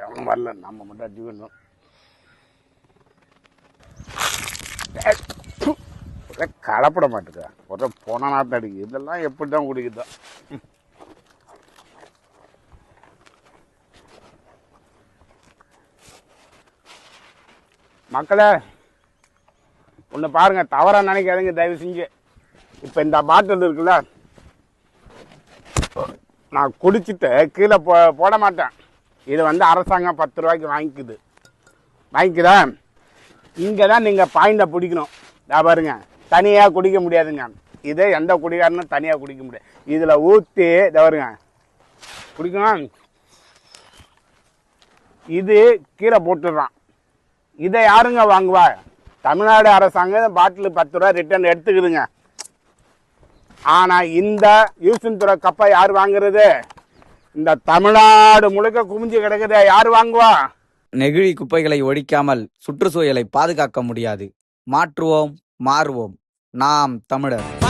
எவனும் வரல. நம்ம மட்டும் அடி பண்ணோம் ஒரே கலப்பட மாட்டுக்கா. ஒரே போன நாட்டு அடிக்கு இதெல்லாம் எப்படி தான் குடிக்குதோ. மக்களே ஒன்று பாருங்க. தவறா நினைக்காதீங்க. தயவு செஞ்சு. இப்போ இந்த பாட்டில் இருக்குல்ல நான் குடிச்சிட்டு கீழே போ போட மாட்டேன். இது வந்து அரசாங்கம் பத்து ரூபாய்க்கு வாங்கிக்குது. வாங்கிக்குதா? இங்கே தான் நீங்கள் பாயிண்டை பிடிக்கணும். இதா பாருங்க. தனியாக குடிக்க முடியாதுங்க. இதை எந்த குடிகாரனும் தனியாக குடிக்க முடியாது. இதில் ஊற்றி இதை பாருங்க. குடிக்கணும். இது கீழே போட்டுடுறான். இதை யாருங்க வாங்குவா? தமிழ்நாடு அரசாங்கம் பாட்டில் பத்து ரூபா ரிட்டர்ன் எடுத்துக்குதுங்க. ஆனால் இந்த யூசன் துறை கப்பை யார் வாங்குறது? இந்த தமிழ்நாடு முழுக்க குமிஞ்சு கிடக்குது யார் வாங்குவா? நெகிழி குப்பைகளை ஒழிக்காமல் சுற்றுச்சூழலை பாதுகாக்க முடியாது. மாற்றுவோம் மாறுவோம். நாம் தமிழர்.